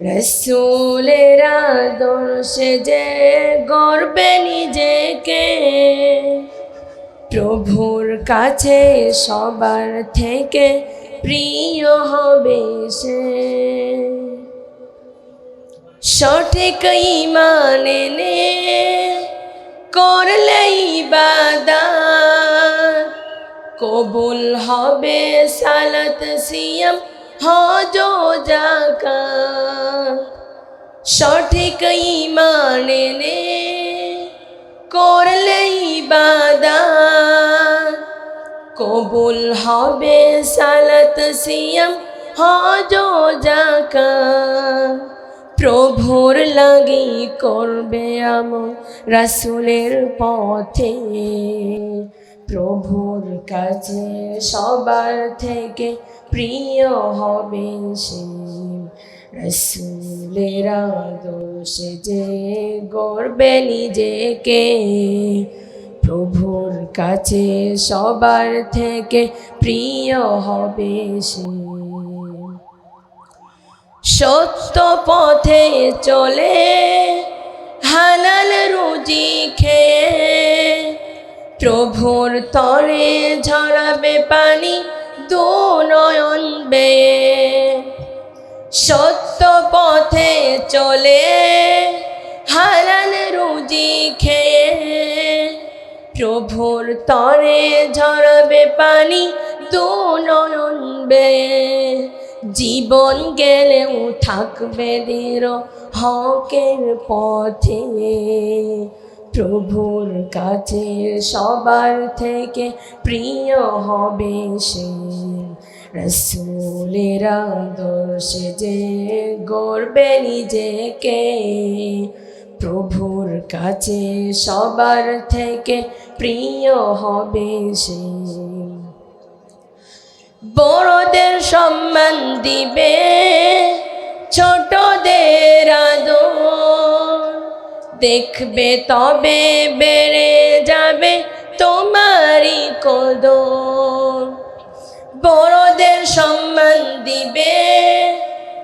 রসুলের আদর্শে যে গর্বে নিজেকে, প্রভুর কাছে সবার থেকে প্রিয় হবে সে। সঠিক ইমান এনে করলে ইবাদত কবুল হবে সালাত সিয়াম, হজ জাকাত সঠিক ইমান এনে করলে ইবাদত কবুল হবে সালাত, সিয়াম, হজ জাকাত প্রভুর লাগি করবে আমল রাসুলের পথে। প্রভুর কাছে সবার থেকে প্রিয় হবে সে। রসুলের দোষ যে গড়বে নিজেকে, প্রভুর কাছে সবার থেকে প্রিয় হবে সে। সত্য পথে চলে হালাল রুজি খেয়ে, প্রভুর তরে ঝরাবে পানি দু নয়ন চলে হালাল রুজি খেয়ে। প্রভুর তরে ঝরাবে পানি দু নয়ন বেয়ে জীবন গেলেও থাকবে দৃঢ় হকের পথে। প্রভুর কাছে সবার থেকে প্রিয় হবে সে। রসুলের আদর্শে যে গড়বে নিজেকে, প্রভুর কাছে সবার থেকে প্রিয় হবে সে। বড়দের সম্মান দিবে ছোটদের দেখবে তবে বেড়ে যাবে তোমারই বড়দের সম্মান দিবে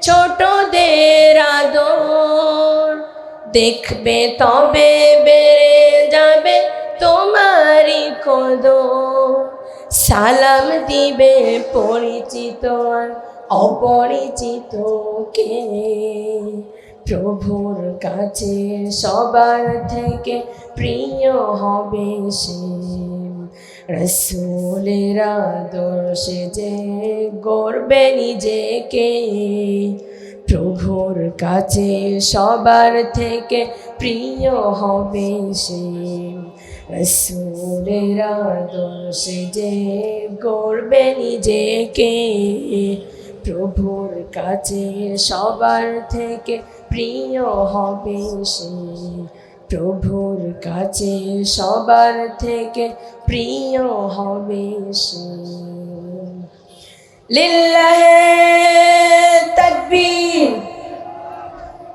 ছোটদের আদর। দেখবে তবে বেড়ে যাবে তোমারই কদর। সালাম দিবে পরিচিত আর অপরিচিতকে প্রভুর কাছে সবার থেকে প্রিয় হবে সে। রসুলের আদর্শে যে গড়বে নিজেকে, প্রভুর কাছে সবার থেকে প্রিয় হবে সে। রসুলের আদর্শে যে গড়বে নিজেকে, প্রভুর কাছে সবার থেকে প্রিয় হবে সে। প্রভুর কাছে সবার থেকে প্রিয় হবে সে। লিল্লাহে তাকবীর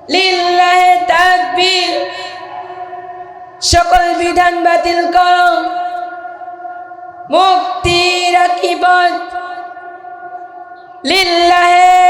লিল্লাহে তাকবীর। সকল বিধান বাতিল কর। মুক্তি রাখিব। লিল্লাহে